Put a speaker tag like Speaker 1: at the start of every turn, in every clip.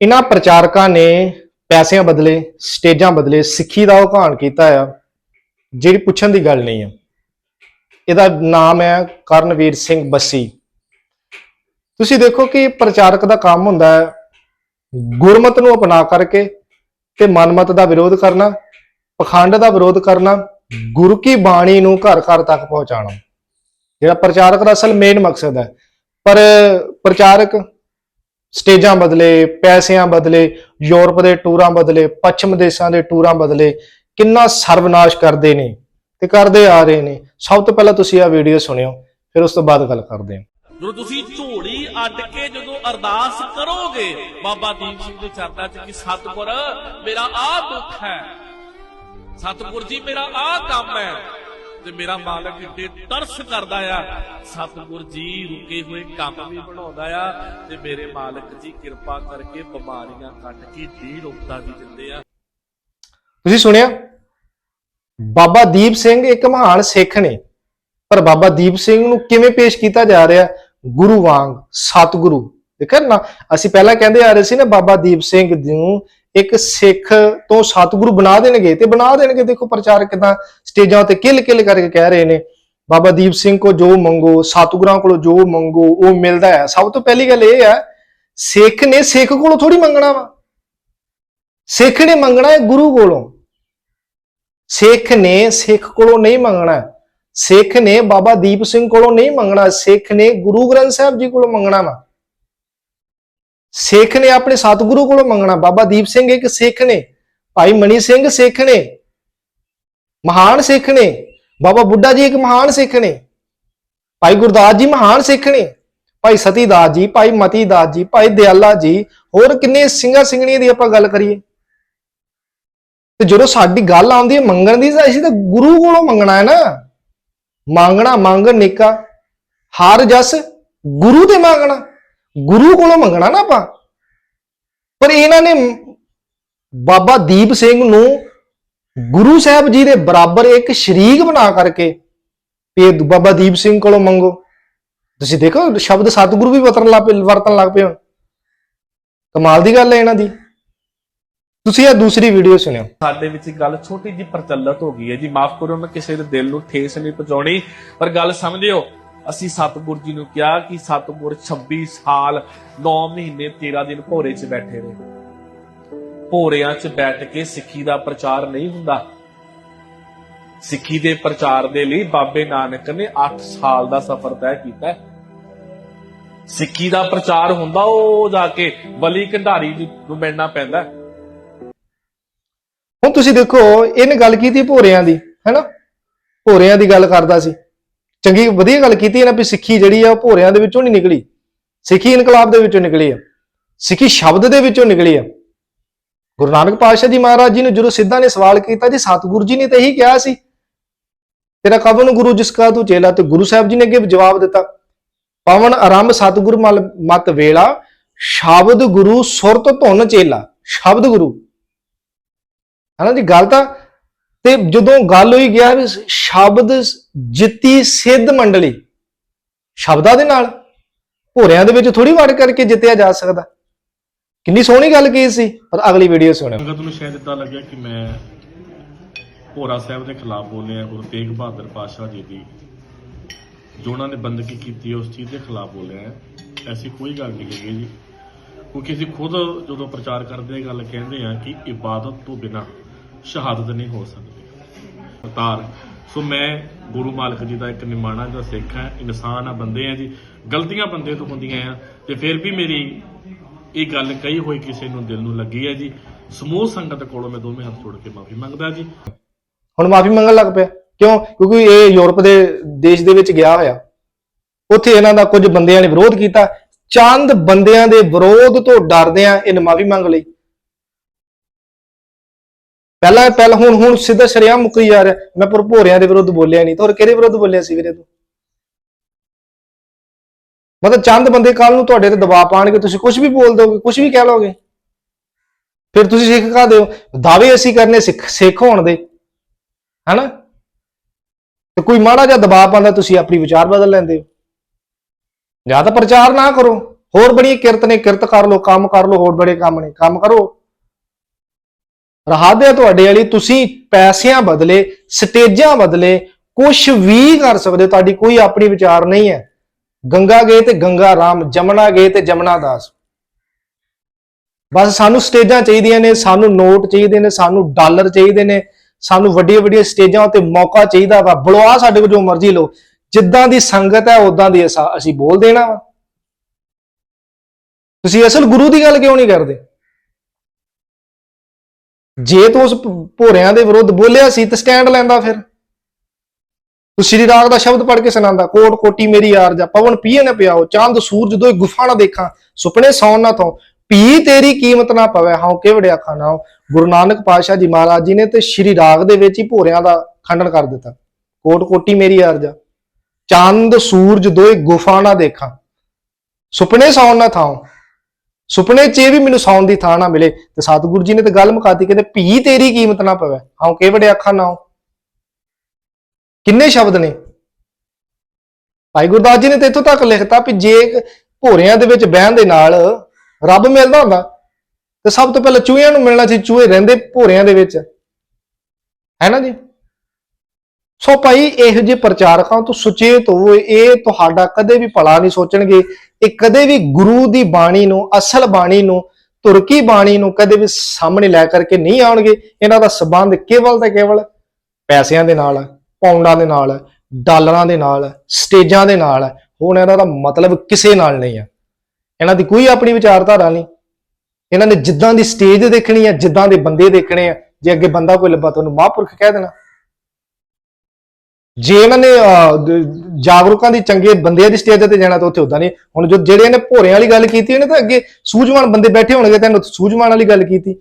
Speaker 1: ਇਹਨਾਂ ਪ੍ਰਚਾਰਕਾਂ ਨੇ ਪੈਸਿਆਂ ਬਦਲੇ, ਸਟੇਜਾਂ ਬਦਲੇ ਸਿੱਖੀ ਦਾ ਉਘਾਣ ਕੀਤਾ ਆ, ਜਿਹੜੀ ਪੁੱਛਣ ਦੀ ਗੱਲ ਨਹੀਂ ਆ। ਇਹਦਾ ਨਾਮ ਹੈ ਕਰਨਵੀਰ ਸਿੰਘ ਬੱਸੀ। ਤੁਸੀਂ ਦੇਖੋ ਕਿ ਪ੍ਰਚਾਰਕ ਦਾ ਕੰਮ ਹੁੰਦਾ ਹੈ ਗੁਰਮਤ ਨੂੰ ਅਪਣਾ ਕਰਕੇ ਤੇ ਮਨਮਤ ਦਾ ਵਿਰੋਧ ਕਰਨਾ, ਪਖੰਡ ਦਾ ਵਿਰੋਧ ਕਰਨਾ, ਗੁਰੂ ਕੀ ਬਾਣੀ ਨੂੰ ਘਰ ਘਰ ਤੱਕ ਪਹੁੰਚਾਉਣਾ। ਜਿਹੜਾ ਪ੍ਰਚਾਰਕ ਦਾ ਅਸਲ ਮੇਨ ਮਕਸਦ ਹੈ। ਪਰ ਪ੍ਰਚਾਰਕ ਸਟੇਜਾਂ ਬਦਲੇ, ਪੈਸਿਆਂ ਬਦਲੇ, ਯੂਰਪ ਦੇ ਟੂਰਾਂ ਬਦਲੇ, ਪੱਛਮ ਦੇਸ਼ਾਂ ਦੇ ਟੂਰਾਂ ਬਦਲੇ ਕਿੰਨਾ ਸਰਵਨਾਸ਼ ਕਰਦੇ ਨੇ ਤੇ ਕਰਦੇ ਆ ਰਹੇ ਨੇ। ਸਭ ਤੋਂ ਪਹਿਲਾਂ ਤੁਸੀਂ ਇਹ ਵੀਡੀਓ ਸੁਣਿਓ, ਫਿਰ ਉਸ ਤੋਂ ਬਾਅਦ ਗੱਲ ਕਰਦੇ ਹਾਂ।
Speaker 2: ਜਦੋਂ ਤੁਸੀਂ ਝੋਲੀ ਅੱਡ ਕੇ ਜਦੋਂ ਅਰਦਾਸ ਕਰੋਗੇ, ਬਾਬਾ ਦੀਪ ਸਿੰਘ ਦੇ ਚਰਨਾਂ 'ਚ ਕਿ ਸਤਿਗੁਰ, ਮੇਰਾ ਆਹ ਦੁੱਖ ਹੈ। ਸਤਿਗੁਰ ਜੀ, ਮੇਰਾ ਆਹ ਕੰਮ ਹੈ। ਤੇ ਮੇਰਾ ਮਾਲਕ ਇੱਡੇ ਤਰਸ ਕਰਦਾ ਆ। ਸਤਿਗੁਰ ਜੀ ਰੁਕੇ ਹੋਏ ਕੰਮ ਵੀ ਬਣਾਉਂਦਾ ਆ ਤੇ ਮੇਰੇ ਮਾਲਕ ਜੀ ਕਿਰਪਾ ਕਰਕੇ ਬਿਮਾਰੀਆਂ ਕੱਟ ਕੇ ਦੀ ਰੋਗਤਾ ਵੀ ਦਿੰਦੇ ਆ।
Speaker 1: ਤੁਸੀਂ ਸੁਣਿਆ? ਬਾਬਾ ਦੀਪ ਸਿੰਘ ਇੱਕ ਮਹਾਨ ਸਿੱਖ ਨੇ, ਪਰ ਬਾਬਾ ਦੀਪ ਸਿੰਘ ਨੂੰ ਕਿਵੇਂ ਪੇਸ਼ ਕੀਤਾ ਜਾ ਰਿਹਾ? ਗੁਰੂ ਵਾਂਗ, ਸਤਿਗੁਰੂ। ਦੇਖਿਆ ਨਾ, ਅਸੀਂ ਪਹਿਲਾਂ ਕਹਿੰਦੇ ਆ ਰਹੇ ਸੀ ਨਾ, ਬਾਬਾ ਦੀਪ ਸਿੰਘ ਨੂੰ ਇੱਕ ਸਿੱਖ ਤੋਂ ਸਤਿਗੁਰੂ ਬਣਾ ਦੇਣਗੇ ਤੇ ਬਣਾ ਦੇਣਗੇ। ਦੇਖੋ ਪ੍ਰਚਾਰ ਕਿਦਾਂ ਸਟੇਜਾਂ ਤੇ ਕਿਲ ਕਿਲ ਕਰਕੇ ਕਹਿ ਰਹੇ ਨੇ। ਬਾਬਾ ਦੀਪ ਸਿੰਘ ਕੋ ਜੋ ਮੰਗੋ, ਸਤਿਗੁਰਾਂ ਕੋਲੋਂ ਜੋ ਮੰਗੋ, ਉਹ ਮਿਲਦਾ ਹੈ। ਸਭ ਤੋਂ ਪਹਿਲੀ ਗੱਲ ਇਹ ਹੈ, ਸਿੱਖ ਨੇ ਸਿੱਖ ਕੋਲੋਂ ਥੋੜੀ ਮੰਗਣਾ ਵਾ। ਸਿੱਖ ਨੇ ਮੰਗਣਾ ਹੈ ਗੁਰੂ ਕੋਲੋਂ। ਸਿੱਖ ਨੇ ਸਿੱਖ ਕੋਲੋਂ ਨਹੀਂ ਮੰਗਣਾ ਸਿੱਖ ਨੇ ਬਾਬਾ ਦੀਪ ਸਿੰਘ ਕੋਲੋਂ ਨਹੀਂ ਮੰਗਣਾ। ਸਿੱਖ ਨੇ ਗੁਰੂ ਗ੍ਰੰਥ ਸਾਹਿਬ ਜੀ ਕੋਲੋਂ ਮੰਗਣਾ ਵਾ। ਸਿੱਖ ਨੇ ਆਪਣੇ ਸਤਿਗੁਰੂ ਕੋਲੋਂ ਮੰਗਣਾ। ਬਾਬਾ ਦੀਪ ਸਿੰਘ ਇੱਕ ਸਿੱਖ ਨੇ, ਭਾਈ ਮਣੀ ਸਿੰਘ ਸਿੱਖ ਨੇ, ਮਹਾਨ ਸਿੱਖ ਨੇ, ਬਾਬਾ ਬੁੱਢਾ ਜੀ ਇੱਕ ਮਹਾਨ ਸਿੱਖ ਨੇ, ਭਾਈ ਗੁਰਦਾਸ ਜੀ ਮਹਾਨ ਸਿੱਖ ਨੇ, ਭਾਈ ਸਤੀਦਾਸ ਜੀ, ਭਾਈ ਮਤੀਦਾਸ ਜੀ, ਭਾਈ ਦਿਆਲਾ ਜੀ, ਹੋਰ ਕਿੰਨੇ ਸਿੰਘਾਂ ਸਿੰਘਣੀਆਂ ਦੀ ਆਪਾਂ ਗੱਲ ਕਰੀਏ। ਤੇ ਜਦੋਂ ਸਾਡੀ ਗੱਲ ਆਉਂਦੀ ਹੈ ਮੰਗਣ ਦੀ, ਤਾਂ ਅਸੀਂ ਤਾਂ ਗੁਰੂ ਕੋਲੋਂ ਮੰਗਣਾ ਹੈ ਨਾ। ਮੰਗਣਾ ਮੰਗ, ਨਿਕਾ, ਹਰ ਜਸ ਗੁਰੂ ਤੇ ਮੰਗਣਾ। ਗੁਰੂ ਕੋਲੋਂ ਮੰਗਣਾ ਨਾ ਆਪਾਂ। ਪਰ ਇਹਨਾਂ ਨੇ ਬਾਬਾ ਦੀਪ ਸਿੰਘ ਨੂੰ ਗੁਰੂ ਸਾਹਿਬ ਜੀ ਦੇ ਬਰਾਬਰ ਇੱਕ ਸ਼ਰੀਕ ਬਣਾ ਕਰਕੇ ਤੇ ਬਾਬਾ ਦੀਪ ਸਿੰਘ ਕੋਲੋਂ ਮੰਗੋ। ਤੁਸੀਂ ਦੇਖੋ, ਸ਼ਬਦ ਸਤਿਗੁਰੂ ਵੀ ਵਰਤਣ ਲੱਗ ਪਏ ਵਰਤਣ ਲੱਗ ਪਏ ਹੁਣ। ਕਮਾਲ ਦੀ ਗੱਲ ਹੈ ਇਹਨਾਂ ਦੀ। ਤੁਸੀਂ ਇਹ ਦੂਸਰੀ ਵੀਡੀਓ ਸੁਣਿਓ।
Speaker 2: ਸਾਡੇ ਵਿੱਚ ਇੱਕ ਗੱਲ ਛੋਟੀ ਜੀ ਪ੍ਰਚਲਿਤ ਹੋ ਗਈ ਹੈ ਜੀ। ਮਾਫ ਕਰੋ ਮੈਂ ਕਿਸੇ ਦੇ ਦਿਲ ਨੂੰ ਠੇਸ ਨਹੀਂ ਪਹੁੰਚਾਉਣੀ, ਪਰ ਗੱਲ ਸਮਝਿਓ ਅਸੀਂ ਸਤਿਗੁਰ ਜੀ ਨੂੰ ਕਿਹਾ ਕਿ ਸਤਿਗੁਰ 26 ਸਾਲ 9 ਮਹੀਨੇ 13 ਦਿਨ ਭੋਰੇ 'ਚ ਬੈਠੇ ਰਹੇ। ਭੋਰਿਆਂ 'ਚ ਬੈਠ ਕੇ ਸਿੱਖੀ ਦਾ ਪ੍ਰਚਾਰ ਨਹੀਂ ਹੁੰਦਾ। ਸਿੱਖੀ ਦੇ ਪ੍ਰਚਾਰ ਦੇ ਲਈ ਬਾਬੇ ਨਾਨਕ ਨੇ 8 ਸਾਲ ਦਾ ਸਫ਼ਰ ਤੈਅ ਕੀਤਾ। ਸਿੱਖੀ ਦਾ ਪ੍ਰਚਾਰ ਹੁੰਦਾ, ਉਹ ਜਾ ਕੇ ਬਲੀ ਕੰਧਾਰੀ ਨੂੰ ਮਿਲਣਾ ਪੈਂਦਾ।
Speaker 1: ਹੁਣ ਤੁਸੀਂ ਦੇਖੋ, ਇਹਨੇ ਗੱਲ ਕੀਤੀ ਭੋਰਿਆਂ ਦੀ, ਹੈਨਾ? ਭੋਰਿਆਂ ਦੀ ਗੱਲ ਕਰਦਾ ਸੀ। ਚੰਗੀ, ਵਧੀਆ ਗੱਲ ਕੀਤੀ ਇਹਨਾਂ ਵੀ ਸਿੱਖੀ ਜਿਹੜੀ ਆ ਉਹ ਭੋਰਿਆਂ ਦੇ ਵਿੱਚੋਂ ਨਹੀਂ ਨਿਕਲੀ। ਸਿੱਖੀ ਇਨਕਲਾਬ ਦੇ ਵਿੱਚੋਂ ਨਿਕਲੀ ਆ। ਸਿੱਖੀ ਸ਼ਬਦ ਦੇ ਵਿੱਚੋਂ ਨਿਕਲੀ ਆ। ਗੁਰੂ ਨਾਨਕ ਪਾਤਸ਼ਾਹ ਜੀ ਮਹਾਰਾਜ ਜੀ ਨੂੰ ਜਦੋਂ ਸਿੱਧਾ ਨੇ ਸਵਾਲ ਕੀਤਾ ਜੀ, ਸਤਿਗੁਰੂ ਜੀ ਨੇ ਤਾਂ ਇਹੀ ਕਿਹਾ ਸੀ, ਤੇਰਾ ਕਵਨ ਗੁਰੂ ਜਿਸ ਕਾ ਤੂੰ ਚੇਲਾ? ਤੇ ਗੁਰੂ ਸਾਹਿਬ ਜੀ ਨੇ ਅੱਗੇ ਜਵਾਬ ਦਿੱਤਾ, ਪਵਨ ਆਰੰਭ ਸਤਿਗੁਰ ਮਲ, ਮਤ ਵੇਲਾ, ਸ਼ਬਦ ਗੁਰੂ ਸੁਰਤ ਧੁਨ ਚੇਲਾ। ਸ਼ਬਦ ਗੁਰੂ। ਹਨਾ ਜੀ, ਗੱਲ ਤਾਂ ਤੇ ਜਦੋਂ ਗੱਲ ਹੋਈ ਗਿਆ ਵੀ ਸ਼ਬਦ ਜਿੱਤੀ ਸਿੱਧ ਮੰਡਲੀ, ਸ਼ਬਦਾਂ ਦੇ ਨਾਲ ਭੋਰਿਆਂ ਦੇ ਵਿੱਚ ਥੋੜੀ ਵੜ ਕਰਕੇ ਜਿੱਤਿਆ ਜਾ ਸਕਦਾ। ਕਿੰਨੀ ਸੋਹਣੀ ਗੱਲ ਕੀ ਸੀ, ਪਰ ਅਗਲੀ ਵੀਡੀਓ ਸੁਣਿਓ
Speaker 3: ਸੰਗਤ ਨੂੰ ਸ਼ਾਇਦ ਇਦਾਂ ਲੱਗਿਆ ਕਿ ਮੈਂ ਭੋਰਾ ਸਾਹਿਬ ਦੇ ਖਿਲਾਫ ਬੋਲਿਆ, ਗੁਰੂ ਤੇਗ ਬਹਾਦਰ ਪਾਤਸ਼ਾਹ ਜੀ ਦੀ, ਜੋ ਉਹਨਾਂ ਨੇ ਬੰਦਗੀ ਕੀਤੀ ਉਸ ਚੀਜ਼ ਦੇ ਖਿਲਾਫ ਬੋਲਿਆ ਐਸੀ ਕੋਈ ਗੱਲ ਨਹੀਂ ਹੈਗੀ ਜੀ। ਕਿਉਂਕਿ ਅਸੀਂ ਖੁਦ ਜਦੋਂ ਪ੍ਰਚਾਰ ਕਰਦੇ ਹਾਂ, ਗੱਲ ਕਹਿੰਦੇ ਆ ਕਿ ਇਬਾਦਤ ਤੋਂ ਬਿਨਾ ਸ਼ਹਾਦਤ ਨਹੀਂ ਹੋ ਸਕਦੀ। ਅਵਤਾਰ। ਸੋ ਮੈਂ ਗੁਰੂ ਮਾਲਕ ਜੀ ਦਾ ਇੱਕ ਨਿਮਾਣਾ ਦਾ ਸਿੱਖ ਹਾਂ, ਇਨਸਾਨ ਆ, ਬੰਦੇ ਆ ਜੀ। ਗਲਤੀਆਂ ਬੰਦੇ ਤੋਂ ਹੁੰਦੀਆਂ ਆ ਤੇ ਫਿਰ ਵੀ ਮੇਰੀ ਇਹ ਗੱਲ ਕਹੀ ਹੋਈ ਕਿਸੇ ਨੂੰ ਦਿਲ ਨੂੰ ਲੱਗੀ ਹੈ ਜੀ। ਸਮੂਹ ਸੰਗਤ ਕੋਲੋਂ ਮੈਂ ਦੋਵੇਂ ਹੱਥ ਜੋੜ ਕੇ ਮਾਫੀ ਮੰਗਦਾ ਜੀ।
Speaker 1: ਹੁਣ ਮਾਫੀ ਮੰਗਣ ਲੱਗ ਪਿਆ। ਕਿਉਂ? ਕਿਉਂਕਿ ਇਹ ਯੂਰਪ ਦੇ ਦੇਸ਼ ਦੇ ਵਿੱਚ ਗਿਆ ਹੋਇਆ। ਉੱਥੇ ਇਹਨਾਂ ਦਾ ਕੁਝ ਬੰਦਿਆਂ ਨੇ ਵਿਰੋਧ ਕੀਤਾ। ਚੰਦ ਬੰਦਿਆਂ ਦੇ ਵਿਰੋਧ ਤੋਂ ਡਰਦਿਆਂ ਇਹਨੇ ਮਾਫੀ ਮੰਗ ਲਈ। ਪਹਿਲਾਂ ਪਹਿਲਾਂ ਹੁਣ ਹੁਣ ਸਿੱਧਾ ਸ਼ਰਿਆ ਮੁੱਕੀ ਜਾ ਰਿਹਾ। ਮੈਂ ਪਰ ਭੋਰਿਆਂ ਦੇ ਵਿਰੁੱਧ ਬੋਲਿਆ ਨਹੀਂ ਤਾਂ ਹੋਰ ਕਿਹਦੇ ਵਿਰੁੱਧ ਬੋਲਿਆ ਸੀ ਵੀਰੇ ਤੂੰ? ਮਤਲਬ ਚੰਦ ਬੰਦੇ ਕੱਲ ਨੂੰ ਤੁਹਾਡੇ ਤੇ ਦਬਾਅ ਪਾਣਗੇ, ਤੁਸੀਂ ਕੁਝ ਵੀ ਬੋਲ ਦੋਗੇ ਕੁਝ ਵੀ ਕਹਿ ਲੋਗੇ ਫਿਰ ਤੁਸੀਂ ਸਿੱਖ ਕਾ ਦਿਓ। ਦਾਅਵੇ ਅਸੀਂ ਕਰਨੇ ਸਿੱਖ ਸਿੱਖ ਹੋਣ ਦੇ। ਹਨਾ? ਤੇ ਕੋਈ ਮਾੜਾ ਜਿਹਾ ਦਬਾਅ ਪਾਉਂਦਾ, ਤੁਸੀਂ ਆਪਣੀ ਵਿਚਾਰ ਬਦਲ ਲੈਂਦੇ ਹੋ। ਜਾਂ ਤਾਂ ਪ੍ਰਚਾਰ ਨਾ ਕਰੋ। ਹੋਰ ਬੜੀ ਕਿਰਤ ਨੇ, ਕਿਰਤ ਕਰ ਲੋ ਕੰਮ ਕਰ ਲੋ ਹੋਰ ਬੜੇ ਕੰਮ ਨੇ। ਕੰਮ ਕਰੋ। ਰਾਹਤ ਹੈ ਤੁਹਾਡੇ ਵਾਲੀ, ਤੁਸੀਂ ਪੈਸਿਆਂ ਬਦਲੇ, ਸਟੇਜਾਂ ਬਦਲੇ ਕੁਝ ਵੀ ਕਰ ਸਕਦੇ ਹੋ, ਤੁਹਾਡੀ ਕੋਈ ਆਪਣੀ ਵਿਚਾਰ ਨਹੀਂ ਹੈ। ਗੰਗਾ ਗਏ ਤੇ ਗੰਗਾ ਰਾਮ, ਜਮਨਾ ਗਏ ਤੇ ਜਮਨਾ ਦਾਸ। ਬਸ ਸਾਨੂੰ ਸਟੇਜਾਂ ਚਾਹੀਦੀਆਂ ਨੇ, ਸਾਨੂੰ ਨੋਟ ਚਾਹੀਦੇ ਨੇ, ਸਾਨੂੰ ਡਾਲਰ ਚਾਹੀਦੇ ਨੇ, ਸਾਨੂੰ ਵੱਡੀਆਂ ਵੱਡੀਆਂ ਸਟੇਜਾਂ ਉੱਤੇ ਮੌਕਾ ਚਾਹੀਦਾ ਵਾ। ਬੁਲਵਾ ਸਾਡੇ ਕੋਲ ਜੋ ਮਰਜ਼ੀ ਲਓ, ਜਿੱਦਾਂ ਦੀ ਸੰਗਤ ਹੈ ਉਦਾਂ ਦੀ ਅਸਾ- ਅਸੀਂ ਬੋਲ ਦੇਣਾ ਵਾ। ਤੁਸੀਂ ਅਸਲ ਗੁਰੂ ਦੀ ਗੱਲ ਕਿਉਂ ਨਹੀਂ ਕਰਦੇ? ਜੇ ਤੂੰ ਉਸ ਭੋਰਿਆਂ ਦੇ ਵਿਰੁੱਧ ਬੋਲਿਆ ਸੀ ਤਾਂ ਸਟੈਂਡ ਲੈਂਦਾ ਫਿਰ। ਤੂੰ ਸ੍ਰੀ ਰਾਗ ਦਾ ਸ਼ਬਦ ਪੜ੍ਹ ਕੇ ਸੁਣਾਉਂਦਾ, ਕੋਟ ਕੋਟੀ ਮੇਰੀ ਯਾਰ ਜਾ, ਪਵਨ ਪੀਏ ਨਾ ਪਿਆਓ, ਚੰਦ ਸੂਰਜ ਦੋਏ ਗੁਫਾ ਨਾ ਦੇਖਾਂ, ਸੁਪਨੇ ਸੌਣ ਨਾ ਤੋਂ ਪੀ ਤੇਰੀ ਕੀਮਤ ਨਾ ਪਵੇ ਹਾਂ ਕਿਵੜਿਆ ਖਾਣਾ ਗੁਰੂ ਨਾਨਕ ਪਾਤਸ਼ਾਹ ਜੀ ਮਹਾਰਾਜ ਜੀ ਨੇ ਤੇ ਸ੍ਰੀ ਰਾਗ ਦੇ ਵਿੱਚ ਹੀ ਭੋਰਿਆਂ ਦਾ ਖੰਡਨ ਕਰ ਦਿੱਤਾ। ਕੋਟ ਕੋਟੀ ਮੇਰੀ ਆਰਜਾ ਚੰਦ ਸੂਰਜ ਦੋਏ ਗੁਫਾ ਨਾ ਦੇਖਾਂ, ਸੁਪਨੇ ਸੌਣ ਨਾ ਥਾਂ ਸੁਪਨੇ 'ਚ ਇਹ ਵੀ ਮੈਨੂੰ ਸੌਣ ਦੀ ਥਾਂ ਨਾ ਮਿਲੇ ਤੇ ਸਤਿਗੁਰੂ ਜੀ ਨੇ ਤੇ ਗੱਲ ਮੁਕਾਤੀ ਕਹਿੰਦੇ ਭੀ ਤੇਰੀ ਕੀਮਤ ਨਾ ਪਵੇ। ਹਾਂ ਕਿਵੜੇ ਅੱਖਾਂ ਨਾ ਕਿੰਨੇ ਸ਼ਬਦ ਨੇ? ਭਾਈ ਗੁਰਦਾਸ ਜੀ ਨੇ ਤੇ ਇੱਥੋਂ ਤੱਕ ਲਿਖਤਾ ਵੀ ਜੇ ਭੋਰਿਆਂ ਦੇ ਵਿੱਚ ਬਹਿਣ ਦੇ ਨਾਲ ਰੱਬ ਮਿਲਦਾ ਹੁੰਦਾ, ਤੇ ਸਭ ਤੋਂ ਪਹਿਲਾਂ ਚੂਹਿਆਂ ਨੂੰ ਮਿਲਣਾ ਸੀ, ਚੂਹੇ ਰਹਿੰਦੇ ਭੋਰਿਆਂ ਦੇ ਵਿੱਚ। ਹੈ ਨਾ ਜੀ? ਸੋ ਭਾਈ, ਇਹੋ ਜਿਹੇ ਪ੍ਰਚਾਰਕਾਂ ਤੋਂ ਸੁਚੇਤ ਹੋਵੋ। ਇਹ ਤੁਹਾਡਾ ਕਦੇ ਵੀ ਭਲਾ ਨਹੀਂ ਸੋਚਣਗੇ। ਇਹ ਕਦੇ ਵੀ ਗੁਰੂ ਦੀ ਬਾਣੀ ਨੂੰ, ਅਸਲ ਬਾਣੀ ਨੂੰ, ਤੁਰਕੀ ਬਾਣੀ ਨੂੰ ਕਦੇ ਵੀ ਸਾਹਮਣੇ ਲੈ ਕਰਕੇ ਨਹੀਂ ਆਉਣਗੇ। ਇਹਨਾਂ ਦਾ ਸਬੰਧ ਕੇਵਲ ਤੇ ਕੇਵਲ ਪੈਸਿਆਂ ਦੇ ਨਾਲ ਹੈ ਪਾਉਂਡਾਂ ਦੇ ਨਾਲ, ਡਾਲਰਾਂ ਦੇ ਨਾਲ, ਸਟੇਜਾਂ ਦੇ ਨਾਲ। ਹੁਣ ਇਹਨਾਂ ਦਾ ਮਤਲਬ ਕਿਸੇ ਨਾਲ ਨਹੀਂ ਹੈ ਇਹਨਾਂ ਦੀ ਕੋਈ ਆਪਣੀ ਵਿਚਾਰਧਾਰਾ ਨਹੀਂ। ਇਹਨਾਂ ਨੇ ਜਿੱਦਾਂ ਦੀ ਸਟੇਜ ਦੇਖਣੀ ਹੈ ਜਿੱਦਾਂ ਦੇ ਬੰਦੇ ਦੇਖਣੇ ਆ। ਜੇ ਅੱਗੇ ਬੰਦਾ ਕੋਈ ਲੱਭਾ ਤੁਹਾਨੂੰ ਮਹਾਂਪੁਰਖ ਕਹਿ ਦੇਣਾ। ਜੇ ਇਹਨਾਂ ਨੇ ਅਹ, ਦ- ਜਾਗਰੂਕਾਂ ਦੀ ਚੰਗੇ ਬੰਦਿਆਂ ਦੀ ਸਟੇਜ ਤੇ ਜਾਣਾ ਤਾਂ ਉੱਥੇ ਉਦਾਂ ਨਹੀਂ। ਹੁਣ ਜੋ ਜਿਹੜੇ ਇਹਨੇ ਭੋਰਿਆਂ ਵਾਲੀ ਗੱਲ ਕੀਤੀ ਇਹਨੇ ਤਾਂ ਅੱਗੇ ਸੂਝਵਾਨ ਬੰਦੇ ਬੈਠੇ ਹੋਣਗੇ ਤੈਨੂੰ ਸੂਝਵਾਨ ਵਾਲੀ ਗੱਲ ਕੀਤੀ।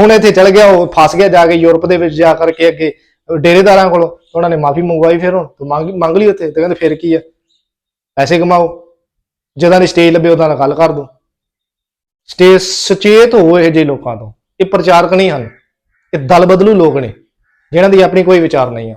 Speaker 1: ਹੁਣ ਇੱਥੇ ਚਲ ਗਿਆ ਉਹ ਫਸ ਗਿਆ ਜਾ ਕੇ ਯੂਰਪ ਦੇ ਵਿੱਚ ਜਾ ਕਰਕੇ ਅੱਗੇ ਡੇਰੇਦਾਰਾਂ ਕੋਲ ਉਹਨਾਂ ਨੇ ਮਾਫੀ ਮੰਗਵਾਈ ਫਿਰ ਹੁਣ ਤੂੰ ਮੰਗ ਮੰਗ ਲਈ ਉੱਥੇ ਤੇ ਕਹਿੰਦੇ ਫਿਰ ਕੀ ਆ? ਪੈਸੇ ਕਮਾਓ। ਜਦੋਂ ਦੀ ਸਟੇਜ ਲੱਭੇ ਉਹਦਾ ਨਾਲ ਗੱਲ ਕਰ ਦੋ। ਸਟੇਜ ਸੁਚੇਤ ਹੋ ਇਹ ਜਿਹੇ ਲੋਕਾਂ ਤੋਂ। ਇਹ ਪ੍ਰਚਾਰਕ ਨਹੀਂ ਹਨ। ਇਹ ਦਲ ਬਦਲੂ ਲੋਕ ਨੇ ਜਿਨ੍ਹਾਂ ਦੀ ਆਪਣੀ ਕੋਈ ਵਿਚਾਰ ਨਹੀਂ ਆ।